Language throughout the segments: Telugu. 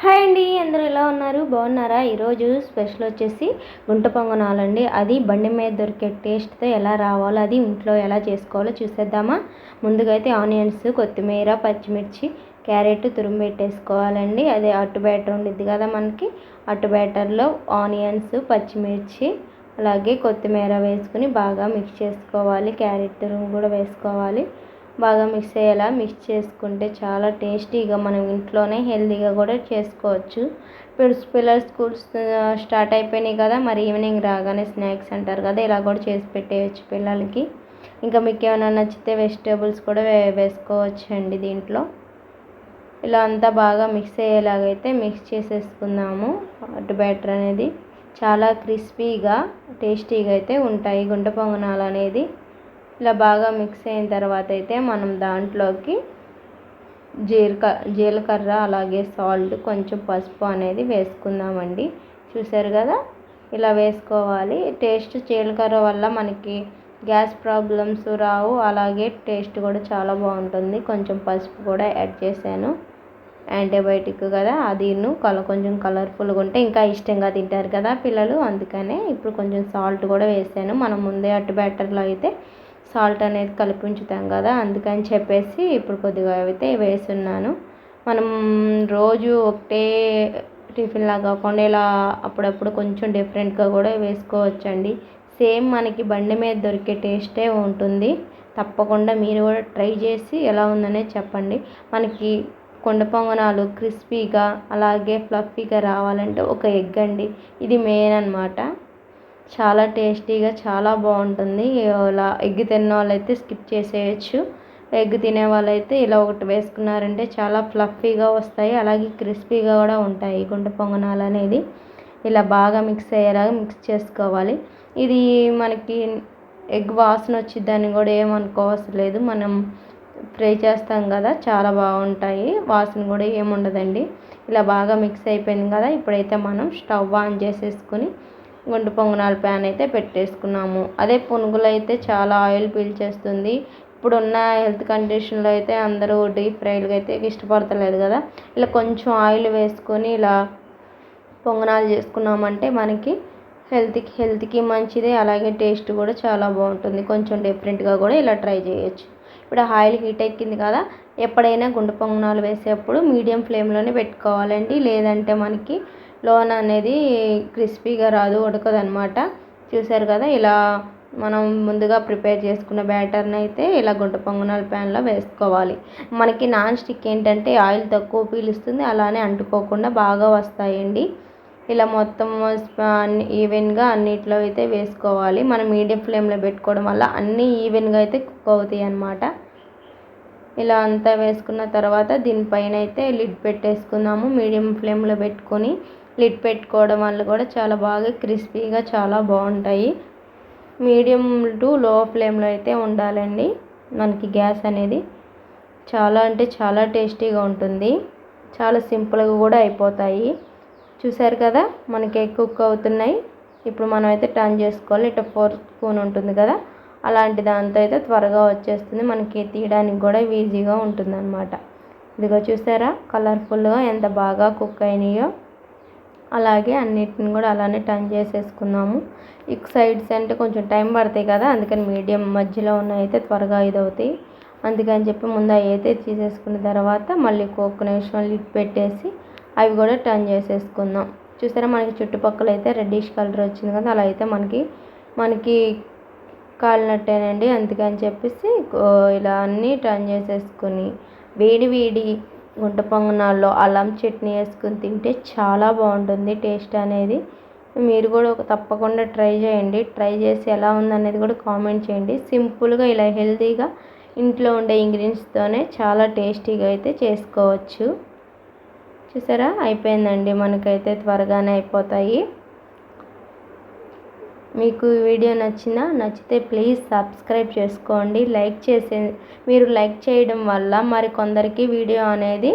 హాయ్ అండి అందరూ ఎలా ఉన్నారు? బాగున్నారా? ఈరోజు స్పెషల్ వచ్చేసి గుంట పొంగనాలండి అది బండి మీద దొరికే టేస్ట్తో ఎలా రావాలో అది ఇంట్లో ఎలా చేసుకోవాలో చూసేద్దామా? ముందుగా అయితే ఆనియన్స్ కొత్తిమీర పచ్చిమిర్చి క్యారెట్ తురుము పెట్టేసుకోవాలండి. అదే అట్టు బ్యాటర్ ఉండిద్ది కదా మనకి. అట్టు బ్యాటర్లో ఆనియన్స్ పచ్చిమిర్చి అలాగే కొత్తిమీర వేసుకుని బాగా మిక్స్ చేసుకోవాలి. క్యారెట్ తురుము కూడా వేసుకోవాలి. బాగా మిక్స్ అయ్యేలా మిక్స్ చేసుకుంటే చాలా టేస్టీగా మనం ఇంట్లోనే హెల్తీగా కూడా చేసుకోవచ్చు. ఇప్పుడు పిల్లల స్కూల్స్ స్టార్ట్ అయిపోయినాయి కదా మరి ఈవినింగ్ రాగానే స్నాక్స్ అంటారు కదా ఇలా కూడా చేసి పెట్టేయచ్చు పిల్లలకి. ఇంకా మీకు ఏమైనా నచ్చితే వెజిటేబుల్స్ కూడా వే వేసుకోవచ్చు అండి దీంట్లో. ఇలా అంతా బాగా మిక్స్ అయ్యేలాగైతే మిక్స్ చేసేసుకుందాము. అటు బ్యాటర్ అనేది చాలా క్రిస్పీగా టేస్టీగా అయితే ఉంటాయి గుంట పొంగనాలు అనేది. ఇలా బాగా మిక్స్ అయిన తర్వాత అయితే మనం దాంట్లోకి జీలక జీలకర్ర అలాగే సాల్ట్ కొంచెం పసుపు అనేది వేసుకుందామండి. చూసారు కదా? ఇలా వేసుకోవాలి. టేస్ట్ జీలకర్ర వల్ల మనకి గ్యాస్ ప్రాబ్లమ్స్ రావు. అలాగే టేస్ట్ కూడా చాలా బాగుంటుంది. కొంచెం పసుపు కూడా యాడ్ చేశాను. యాంటీబయాటిక్ కదా? అదిను కల కొంచెం కలర్ఫుల్గా ఉంటే ఇంకా ఇష్టంగా తింటారు కదా పిల్లలు. అందుకనే ఇప్పుడు కొంచెం సాల్ట్ కూడా వేసాను. మనం ముందే అట్టు బ్యాటర్లో అయితే సాల్ట్ అనేది కలిపి ఉంచుతాం కదా అందుకని చెప్పేసి ఇప్పుడు కొద్దిగా అయితే వేస్తున్నాను. మనం రోజు ఒకటే టిఫిన్లా కాకుండా ఇలా అప్పుడప్పుడు కొంచెం డిఫరెంట్గా కూడా వేసుకోవచ్చండి. సేమ్ మనకి బండి మీద దొరికే టేస్టే ఉంటుంది. తప్పకుండా మీరు కూడా ట్రై చేసి ఎలా ఉందనే చెప్పండి. మనకి కొండ పొంగనాలు క్రిస్పీగా అలాగే ఫ్లఫీగా రావాలంటే ఒక ఎగ్ అండి. ఇది మెయిన్ అనమాట చాలా టేస్టీగా చాలా బాగుంటుంది. ఇలా ఎగ్ తిన్న వాళ్ళైతే స్కిప్ చేసేయచ్చు. ఎగ్ తినే వాళ్ళైతే ఇలా ఒకటి వేసుకున్నారంటే చాలా ఫ్లఫీగా వస్తాయి. అలాగే క్రిస్పీగా కూడా ఉంటాయి గుంట పొంగనాలు అనేది. ఇలా బాగా మిక్స్ అయ్యేలాగా మిక్స్ చేసుకోవాలి. ఇది మనకి ఎగ్ వాసన వచ్చిద్దని కూడా ఏమనుకోవసరం లేదు. మనం ఫ్రై చేస్తాం కదా చాలా బాగుంటాయి. వాసన కూడా ఏముండదండి ఇలా బాగా మిక్స్ అయిపోయింది కదా ఇప్పుడైతే మనం స్టవ్ ఆన్ చేసేసుకుని గుండు పొంగనాల ప్యాన్ అయితే పెట్టేసుకున్నాము. అదే పునుగులు అయితే చాలా ఆయిల్ పీల్చేస్తుంది ఇప్పుడున్న హెల్త్ కండిషన్లో అయితే అందరూ డీప్ ఫ్రైలుగా అయితే ఇష్టపడతలేదు కదా. ఇలా కొంచెం ఆయిల్ వేసుకొని ఇలా పొంగనాలు చేసుకున్నామంటే మనకి హెల్త్కి హెల్త్కి మంచిది. అలాగే టేస్ట్ కూడా చాలా బాగుంటుంది. కొంచెం డిఫరెంట్గా కూడా ఇలా ట్రై చేయొచ్చు. ఇప్పుడు ఆయిల్ హీట్ ఎక్కింది కదా. ఎప్పుడైనా గుండు పొంగనాలు వేసేటప్పుడు మీడియం ఫ్లేమ్లోనే పెట్టుకోవాలండి. లేదంటే మనకి లోన్ అనేది క్రిస్పీగా రాదు ఉడకదనమాట చూసారు కదా ఇలా మనం ముందుగా ప్రిపేర్ చేసుకున్న బ్యాటర్ని అయితే ఇలా గుంట పొంగనాల ప్యాన్లో వేసుకోవాలి. మనకి నాన్ స్టిక్ ఏంటంటే ఆయిల్ తక్కువ పీలుస్తుంది అలానే అంటుకోకుండా బాగా వస్తాయండి. ఇలా మొత్తం అన్ని ఈవెన్గా అన్నిట్లో అయితే వేసుకోవాలి. మనం మీడియం ఫ్లేమ్లో పెట్టుకోవడం వల్ల అన్నీ ఈవెన్గా అయితే కుక్ అవుతాయి అన్నమాట ఇలా అంతా వేసుకున్న తర్వాత దీనిపైన అయితే లిడ్ పెట్టేసుకుందాము. మీడియం ఫ్లేమ్లో పెట్టుకొని లిడ్ పెట్టుకోవడం వల్ల కూడా చాలా బాగా క్రిస్పీగా చాలా బాగుంటాయి. మీడియం టు లో ఫ్లేమ్లో అయితే ఉండాలండి. మనకి గ్యాస్ అనేది చాలా అంటే చాలా టేస్టీగా ఉంటుంది. చాలా సింపుల్గా కూడా అయిపోతాయి. చూసారు కదా మనకి కుక్ అవుతున్నాయి. ఇప్పుడు మనం అయితే టర్న్ చేసుకోవాలి. ఇట్లా ఫోర్ స్పూన్ ఉంటుంది కదా అలాంటి దాంతో అయితే త్వరగా వచ్చేస్తుంది. మనకి తీయడానికి కూడా ఈజీగా ఉంటుంది అనమాట ఇదిగో చూసారా కలర్ఫుల్గా ఎంత బాగా కుక్ అయినాయో. అలాగే అన్నిటిని కూడా అలానే టర్న్ చేసేసుకుందాము ఇక సైడ్స్ అంటే కొంచెం టైం పడతాయి కదా అందుకని మీడియం మధ్యలో ఉన్న అయితే త్వరగా ఇది అవుతాయి అందుకని చెప్పి ముందు అవి అయితే తీసేసుకున్న తర్వాత మళ్ళీ ఒక్క నిమిషం లిట్ పెట్టేసి అవి కూడా టర్న్ చేసేసుకుందాం. చూసారా మనకి చుట్టుపక్కల అయితే రెడ్డిష్ కలర్ వచ్చింది కదా అలా అయితే మనకి మనకి కాలినట్టేనండి. అందుకని చెప్పేసి ఇలా అన్నీ టర్న్ చేసేసుకొని వేడి వేడి గుంట పొంగనాల్లో అల్లం చట్నీ వేసుకుని తింటే చాలా బాగుంటుంది టేస్ట్ అనేది. మీరు కూడా ఒక తప్పకుండా ట్రై చేయండి. ట్రై చేసి ఎలా ఉందనేది కూడా కామెంట్ చేయండి. సింపుల్గా ఇలా హెల్తీగా ఇంట్లో ఉండే ఇంగ్రీడియంట్స్తోనే చాలా టేస్టీగా అయితే చేసుకోవచ్చు. చూసారా? అయిపోయిందండి. మనకైతే త్వరగానే అయిపోతాయి. మీకు వీడియో నచ్చినా నచ్చితే ప్లీజ్ సబ్స్క్రైబ్ చేసుకోండి. లైక్ చేసే మీరు లైక్ చేయడం వల్ల మరి కొందరికి వీడియో అనేది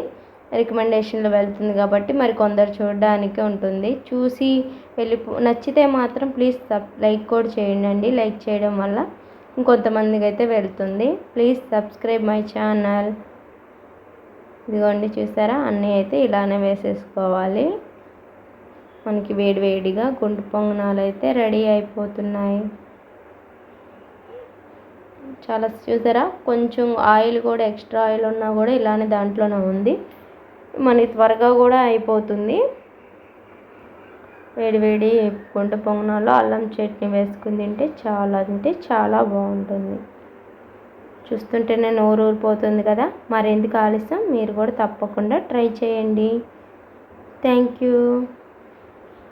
రికమెండేషన్లో వెళ్తుంది కాబట్టి మరి కొందరు చూడడానికి ఉంటుంది. చూసి వెళ్ళి నచ్చితే మాత్రం ప్లీజ్ సబ్ లైక్ కూడా చేయండి లైక్ చేయడం వల్ల ఇంకొంతమందికి అయితే వెళ్తుంది. Please subscribe my channel. ఇదిగోండి చూసారా? అన్నీ అయితే ఇలానే వేసేసుకోవాలి. మనకి వేడి వేడిగా పొంగనాలు అయితే రెడీ అయిపోతున్నాయి. చాలా చూసారా? కొంచెం ఆయిల్ కూడా ఎక్స్ట్రా ఆయిల్ ఉన్నా కూడా ఇలానే దాంట్లోనే ఉంది. మనకి త్వరగా కూడా అయిపోతుంది. వేడి వేడి గుంట పొంగనాలు అల్లం చట్నీ వేసుకుని తింటే చాలా అంటే చాలా బాగుంటుంది. చూస్తుంటేనే నోరు ఊరిపోతుంది కదా? మరెందుకు ఆలస్యం? మీరు కూడా తప్పకుండా ట్రై చేయండి. Thank you.